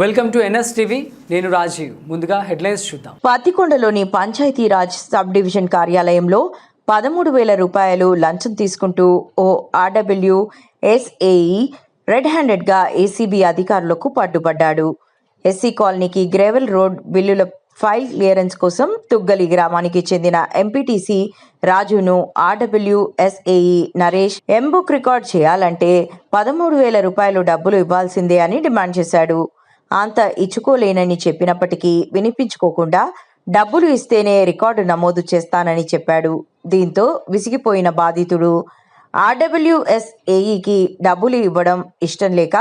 Welcome to NS TV నేను రాజీవ్. ముందుగా headlines చూద్దాం. పాతికొండలోని పంచాయతీరాజ్ సబ్ డివిజన్ కార్యాలయంలో పదమూడు వేల రూపాయలు లంచం తీసుకుంటూ ఓ ఆర్డబ్ల్యూ ఎస్ఏఈ రెడ్ హ్యాండెడ్గా ఏసీబీ అధికారులకు పట్టుబడ్డాడు. ఎస్సీ కాలనీకి గ్రేవెల్ రోడ్ బిల్లుల ఫైల్ క్లియరెన్స్ కోసం తుగ్గలి గ్రామానికి చెందిన ఎంపీటీసీ రాజును RW SAE Naresh M book record చేయాలంటే పదమూడు వేల రూపాయలు డబ్బులు ఇవ్వాల్సిందే అని డిమాండ్ చేశాడు. అంత ఇచ్చుకోలేనని చెప్పినప్పటికీ వినిపించుకోకుండా డబ్బులు ఇస్తేనే రికార్డు నమోదు చేస్తానని చెప్పాడు. దీంతో విసిగిపోయిన బాధితుడు ఆర్డబ్ల్యూఎస్ఏఈకి డబ్బులు ఇవ్వడం ఇష్టం లేక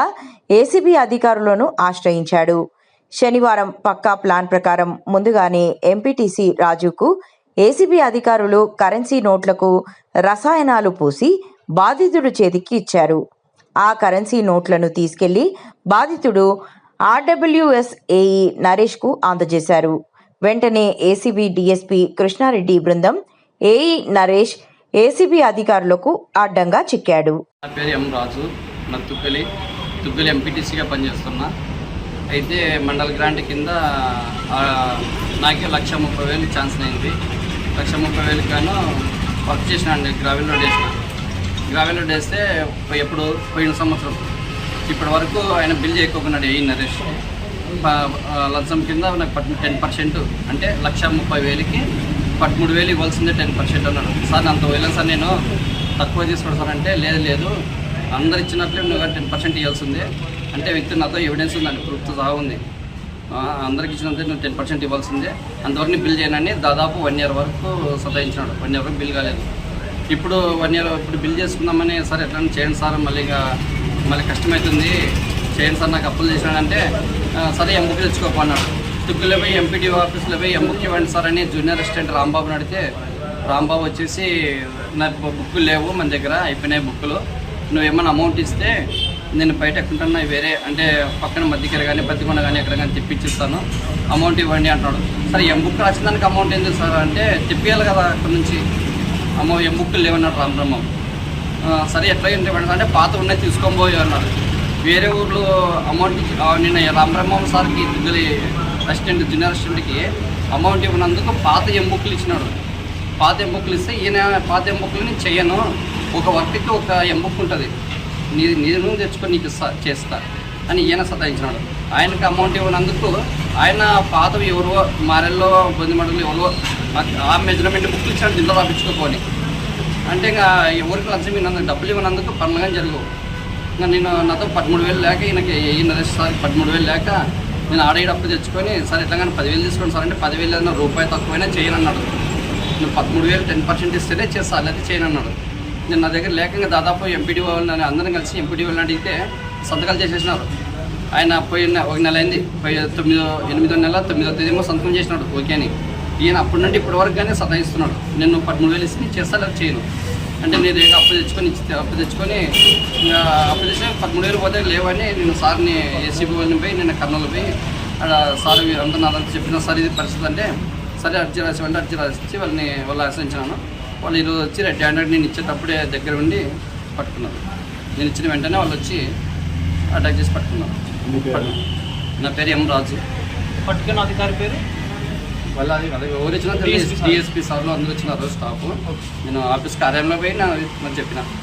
ఏసీబీ అధికారులను ఆశ్రయించాడు. శనివారం పక్కా ప్లాన్ ప్రకారం ముందుగానే ఎంపీటీసీ రాజుకు ఏసీబీ అధికారులు కరెన్సీ నోట్లకు రసాయనాలు పూసి బాధితుడు చేతికి ఇచ్చారు. ఆ కరెన్సీ నోట్లను తీసుకెళ్ళి బాధితుడు ఆర్డబ్ల్యూఎస్ఏఈ నరేష్కు అందజేశారు. వెంటనే ఏసీబీ డీఎస్పీ కృష్ణారెడ్డి బృందం ఏఈ నరేష్ ఏసీబీ అధికారులకు అడ్డంగా చిక్కాడు. నా పేరు ఎం రాజు. నా తుగ్గలి తుగ్గలి ఎంపీటీసీగా పనిచేస్తున్నా. అయితే మండల గ్రాంట్ కింద ఆ, నాకే లక్ష ముప్పై వేలు ఛాన్స్ అయింది. లక్ష ముప్పై వేలు కాను వర్క్ చేసిన అండి గ్రావెల్ రోడ్ వేసిన. గ్రావెల్ రోడ్ వేస్తే ఎప్పుడు పోయిన సంవత్సరం ఇప్పటి వరకు ఆయన బిల్ చేయకోకున్నాడు ఏ నరేష్. లంచం కింద నాకు టెన్ పర్సెంట్ అంటే లక్ష ముప్పై వేలకి పదమూడు వేలు ఇవ్వాల్సిందే టెన్ పర్సెంట్ అన్నాడు. సార్ అంత వేయలేదు సార్ నేను తక్కువ తీసుకోడు సార్ అంటే లేదు లేదు. అందరు ఇచ్చినట్లే నువ్వు టెన్ పర్సెంట్ ఇవ్వాల్సిందే. అంటే వ్యక్తి నాతో ఎవిడెన్స్ ఉందండి ప్రూఫ్తో సహా ఉంది. అందరికి ఇచ్చినంత నువ్వు టెన్ పర్సెంట్ ఇవ్వాల్సిందే. అంతవరకు బిల్ చేయనని దాదాపు వన్ ఇయర్ వరకు సతాయించినాడు. వన్ ఇయర్ వరకు బిల్ కాలేదు. ఇప్పుడు వన్ ఇయర్ ఇప్పుడు బిల్ చేసుకుందామని సార్ ఎట్లా చేయండి సార్ మళ్ళీ ఇక మళ్ళీ కష్టమవుతుంది చేయండి సార్ నాకు అప్పులు చేసినాడంటే సరే ఎంబుక్ తెచ్చుకోపో అన్నాడు. తుక్కులో పోయి ఎంపీడీ ఆఫీస్లో పోయి ఎంబుక్ ఇవ్వండి సార్ అని జూనియర్ అసిస్టెంట్ రాంబాబుని అడిగితే రాంబాబు వచ్చేసి నాకు బుక్కులు లేవు మన దగ్గర అయిపోయినాయి బుక్కులు. నువ్వు ఏమైనా అమౌంట్ ఇస్తే నేను బయట ఎక్కడున్నా వేరే అంటే పక్కన మధ్యకర కానీ బతికొండ కానీ ఎక్కడ కానీ తెప్పించిస్తాను. అమౌంట్ ఇవ్వండి అంటున్నాడు. సరే ఎం బుక్ రాసిన దానికి అమౌంట్ ఏంది సార్? అంటే తెప్పియాలి కదా అక్కడ నుంచి. అమ్మో ఎం బుక్కులు లేవన్నాడు రామబ్రహ్మం సరే ఎట్లా ఉంటే మేడం అంటే పాత ఉన్నాయి తీసుకొని పోయి అన్నారు. వేరే ఊర్లో అమౌంట్ నిన్న రామబ్రహ్మం సార్కి దిగ్గలి రెస్టారెంట్ జూనియర్ రెస్టారెంట్కి అమౌంట్ ఇవ్వనందుకు పాత ఎంబుక్లు ఇచ్చినాడు. పాత ఎంబుక్లు ఇస్తే ఈయన పాత ఎంబుక్లు నేను చెయ్యను. ఒక వర్క్కి ఒక ఎంబుక్ ఉంటుంది. నీ నేను తెచ్చుకొని నీకు ఇస్తా చేస్తా అని ఈయన సతాయించినాడు. ఆయనకి అమౌంట్ ఇవ్వనందుకు ఆయన పాతవి ఎవరో మారెల్లో బొందిమడుగులు ఎవరో ఆ- మెజర్మెంట్ బుక్లు ఇచ్చాడు దీంట్లో రాపించుకోపోని అంటే ఇంకా ఎవరికి లంచం ఇవ్వనందుకు డబ్బులు ఇవ్వనందుకు పనులుగా జరగవు. ఇంకా నేను నాతో పదమూడు వేలు లేక ఈయనకి ఈ సార్ పదమూడు వేలు లేక నేను ఆడ అప్పు తెచ్చుకొని సార్ ఎట్లా కానీ పదివేలు తీసుకోండి సార్ అంటే పదివేలు ఏదైనా రూపాయి తక్కువైనా చేయను అన్నాడు నువ్వు పదమూడు వేలు టెన్ పర్సెంట్ ఇస్తేనే చేస్తా లేదా చేయను అన్నాడు నేను నా దగ్గర లేకంగా దాదాపు ఎంపీడీ వాళ్ళని అందరం కలిసి ఎంపీడీ వాళ్ళని అడిగితే సంతకాలు చేసేసినారు. ఆయన పోయిన ఒక నెల అయింది. పోయి తొమ్మిదో ఎనిమిదో నెల తొమ్మిదో తేదీమో సంతకం చేసినాడు ఓకే అని. ఈయన అప్పటి నుండి ఇప్పటి వరకు కానీ సతాయిస్తున్నాడు. నేను పదమూడు వేలు ఇస్తే చేస్తా లేదా చేయను. అంటే నేను దగ్గర అప్పు తెచ్చుకొని ఇచ్చి అప్పు తెచ్చుకొని ఇంకా అప్పు తెచ్చిన పదమూడు వేలు పోతే లేవని నేను సార్ని ఏసీబీ వాళ్ళని పోయి నేను కర్నూలు పోయి అక్కడ సార్ అంతా నాదంతా చెప్పిన సార్ ఇది పరిస్థితి అంటే సరే అర్జీ రాసి అంటే అర్జీ రాసి వాళ్ళని వాళ్ళు ఆశ్రయించినాను. వాళ్ళు ఈరోజు వచ్చి రెడ్ హ్యాండెడ్ నేను ఇచ్చేటప్పుడే దగ్గర ఉండి పట్టుకున్నారు. నేను ఇచ్చిన వెంటనే వాళ్ళు వచ్చి అటాక్ చేసి పట్టుకున్నారు. పట్టు- నా పేరు ఎం రాజు. పట్టుకున్న అధికారి పేరు? వాళ్ళు అది అది ఎవరు సార్. డిఎస్పీ సార్లు అందరూ వచ్చినారు స్టాఫ్. నేను ఆఫీస్ కార్యాలయంలో పోయి నా మరి చెప్పిన.